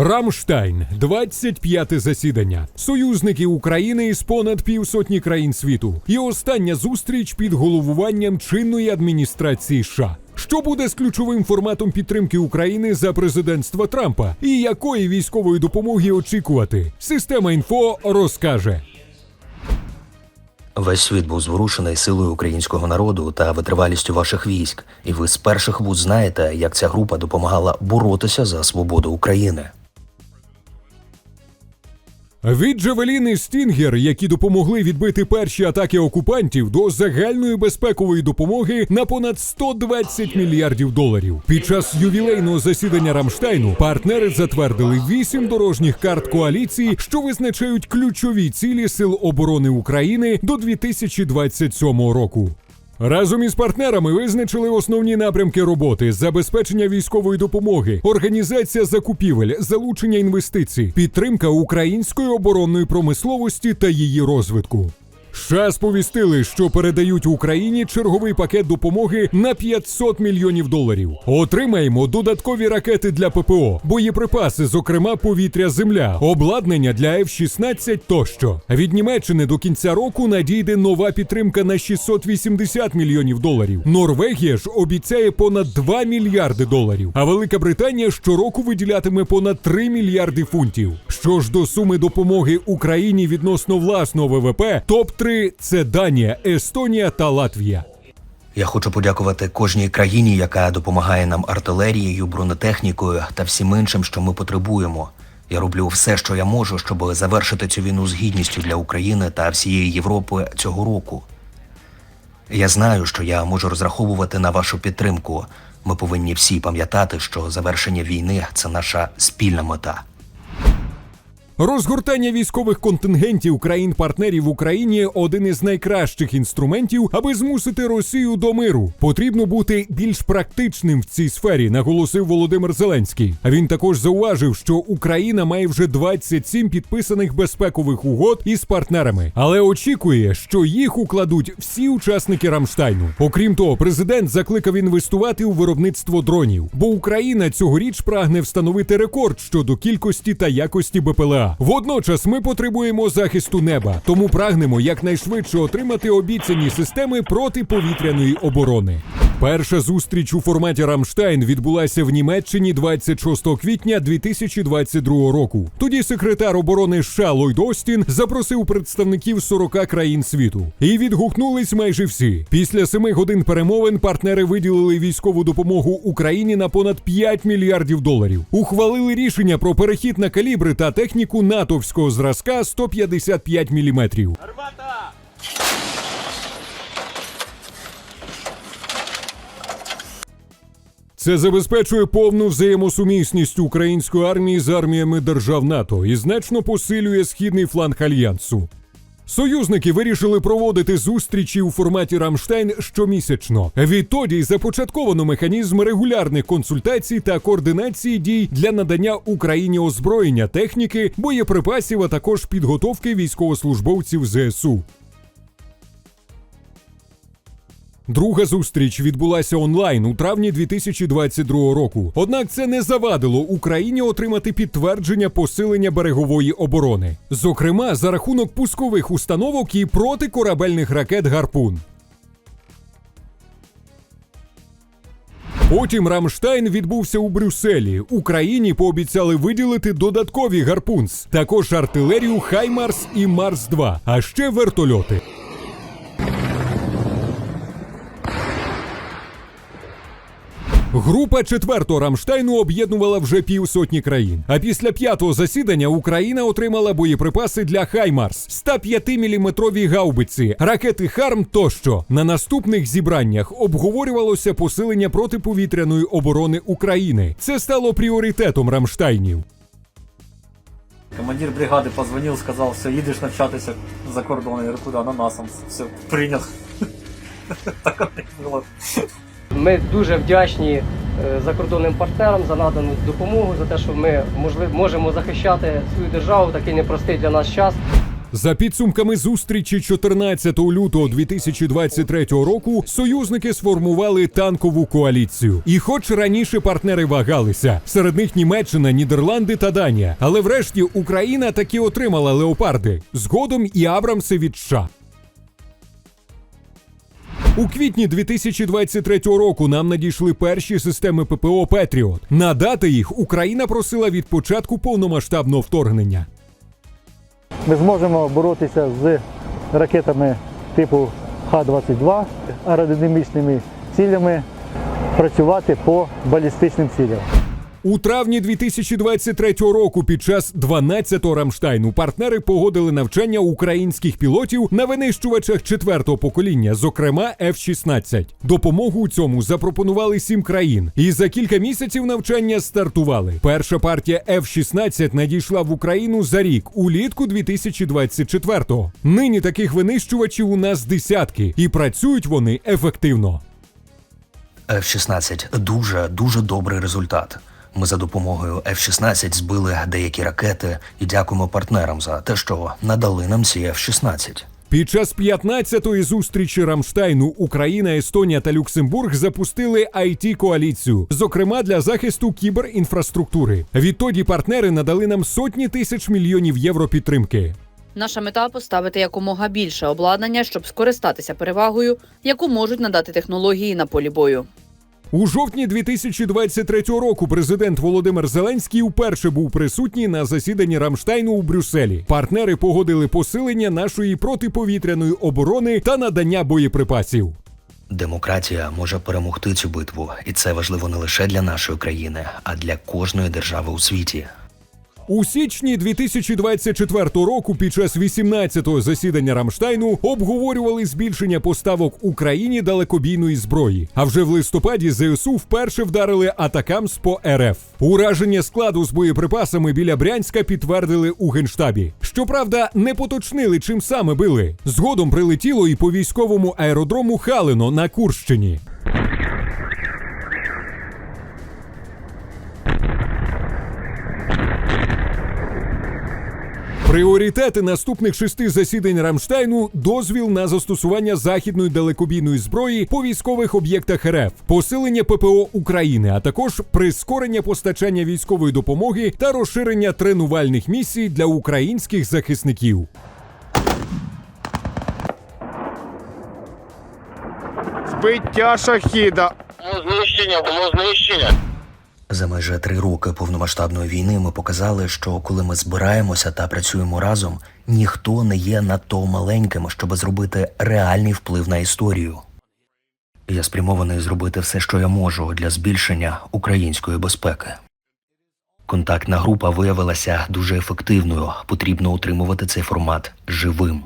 Рамштайн, 25-те засідання. Союзники України із понад півсотні країн світу. І остання зустріч під головуванням чинної адміністрації США. Що буде з ключовим форматом підтримки України за президентства Трампа? І якої військової допомоги очікувати? Система інфо розкаже. Весь світ був зворушений силою українського народу та витривалістю ваших військ, і ви з перших вуз знаєте, як ця група допомагала боротися за свободу України. Від Джавелін і Стінгер, які допомогли відбити перші атаки окупантів, до загальної безпекової допомоги на понад 120 мільярдів доларів. Під час ювілейного засідання Рамштайну партнери затвердили вісім дорожніх карт коаліції, що визначають ключові цілі сил оборони України до 2027 року. Разом із партнерами визначили основні напрямки роботи: забезпечення військової допомоги, організація закупівель, залучення інвестицій, підтримка української оборонної промисловості та її розвитку. США сповістили, що передають Україні черговий пакет допомоги на 500 мільйонів доларів. Отримаємо додаткові ракети для ППО, боєприпаси, зокрема повітря-земля, обладнання для F-16 тощо. Від Німеччини до кінця року надійде нова підтримка на 680 мільйонів доларів. Норвегія ж обіцяє понад 2 мільярди доларів. А Велика Британія щороку виділятиме понад 3 мільярди фунтів. Що ж до суми допомоги Україні відносно власного ВВП, топ 3 це Данія, Естонія та Латвія. Я хочу подякувати кожній країні, яка допомагає нам артилерією, бронетехнікою та всім іншим, що ми потребуємо. Я роблю все, що я можу, щоб завершити цю війну з гідністю для України та всієї Європи цього року. Я знаю, що я можу розраховувати на вашу підтримку. Ми повинні всі пам'ятати, що завершення війни це наша спільна мета. Розгортання військових контингентів країн-партнерів в Україні один із найкращих інструментів, аби змусити Росію до миру. Потрібно бути більш практичним в цій сфері, наголосив Володимир Зеленський. А він також зауважив, що Україна має вже 27 підписаних безпекових угод із партнерами, але очікує, що їх укладуть всі учасники Рамштайну. Окрім того, президент закликав інвестувати у виробництво дронів, бо Україна цьогоріч прагне встановити рекорд щодо кількості та якості БПЛА. Водночас ми потребуємо захисту неба, тому прагнемо якнайшвидше отримати обіцяні системи протиповітряної оборони. Перша зустріч у форматі Рамштайн відбулася в Німеччині 26 квітня 2022 року. Тоді секретар оборони США Ллойд Остін запросив представників 40 країн світу. І відгукнулись майже всі. Після семи годин перемовин партнери виділили військову допомогу Україні на понад 5 мільярдів доларів. Ухвалили рішення про перехід на калібри та техніку натовського зразка 155 міліметрів. Це забезпечує повну взаємосумісність української армії з арміями держав НАТО і значно посилює східний фланг альянсу. Союзники вирішили проводити зустрічі у форматі Рамштайн щомісячно. Відтоді започатковано механізм регулярних консультацій та координації дій для надання Україні озброєння, техніки, боєприпасів, а також підготовки військовослужбовців ЗСУ. Друга зустріч відбулася онлайн у травні 2022 року. Однак це не завадило Україні отримати підтвердження посилення берегової оборони, зокрема за рахунок пускових установок і протикорабельних ракет Гарпун. Потім Рамштайн відбувся у Брюсселі. Україні пообіцяли виділити додаткові гарпунс, також артилерію Хаймарс і Марс 2 а ще вертольоти. Група четвертого Рамштайну об'єднувала вже півсотні країн. А після п'ятого засідання Україна отримала боєприпаси для Хаймарс, 105-мм гаубиці, ракети Харм тощо. На наступних зібраннях обговорювалося посилення протиповітряної оборони України. Це стало пріоритетом Рамштайнів. Командир бригады позвонил, сказал, все, едешь навчатися за кордон. Я говорю, куда? На Все, принял. Так було. Ми дуже вдячні е, закордонним партнерам за надану допомогу, за те, що ми можемо захищати свою державу такий непростий для нас час. За підсумками зустрічі 14 лютого 2023 року союзники сформували танкову коаліцію. І хоч раніше партнери вагалися, серед них Німеччина, Нідерланди та Данія. Але врешті Україна таки отримала леопарди, згодом і Абрамси від США. У квітні 2023 року нам надійшли перші системи ППО Петріот. Надати їх Україна просила від початку повномасштабного вторгнення. Ми зможемо боротися з ракетами типу Х-22, аеродинамічними цілями, працювати по балістичним цілям. У травні 2023 року під час 12-го Рамштайну партнери погодили навчання українських пілотів на винищувачах четвертого покоління, зокрема F-16. Допомогу у цьому запропонували сім країн, і за кілька місяців навчання стартували. Перша партія F-16 надійшла в Україну за рік улітку 2024-го. Нині таких винищувачів у нас десятки, і працюють вони ефективно. F-16 дуже дуже добрий результат. Ми за допомогою F-16 збили деякі ракети і дякуємо партнерам за те, що надали нам ці F-16. Під час 15-ї зустрічі Рамштайну Україна, Естонія та Люксембург запустили it коаліцію, зокрема для захисту кіберінфраструктури. Відтоді партнери надали нам сотні тисяч мільйонів євро підтримки. Наша мета поставити якомога більше обладнання, щоб скористатися перевагою, яку можуть надати технології на полі бою. У жовтні 2023 року президент Володимир Зеленський вперше був присутній на засіданні Рамштайну у Брюсселі. Партнери погодили посилення нашої протиповітряної оборони та надання боєприпасів. Демократія може перемогти цю битву, і це важливо не лише для нашої країни, а для кожної держави у світі. У січні 2024 року під час 18-го засідання Рамштайну обговорювали збільшення поставок Україні далекобійної зброї. А вже в листопаді ЗСУ вперше вдарили атакамс по РФ. Ураження складу з боєприпасами біля Брянська підтвердили у генштабі. Щоправда, не поточнили, чим саме били. Згодом прилетіло і по військовому аеродрому Халино на Курщині. Пріоритети наступних шести засідань Рамштайну дозвіл на застосування західної далекобійної зброї по військових об'єктах РФ, посилення ППО України, а також прискорення постачання військової допомоги та розширення тренувальних місій для українських захисників. Збиття шахіда. Знищення було знищення. За майже три роки повномасштабної війни ми показали, що коли ми збираємося та працюємо разом, ніхто не є надто маленьким, щоб зробити реальний вплив на історію. Я спрямований зробити все, що я можу для збільшення української безпеки. Контактна група виявилася дуже ефективною. Потрібно утримувати цей формат живим.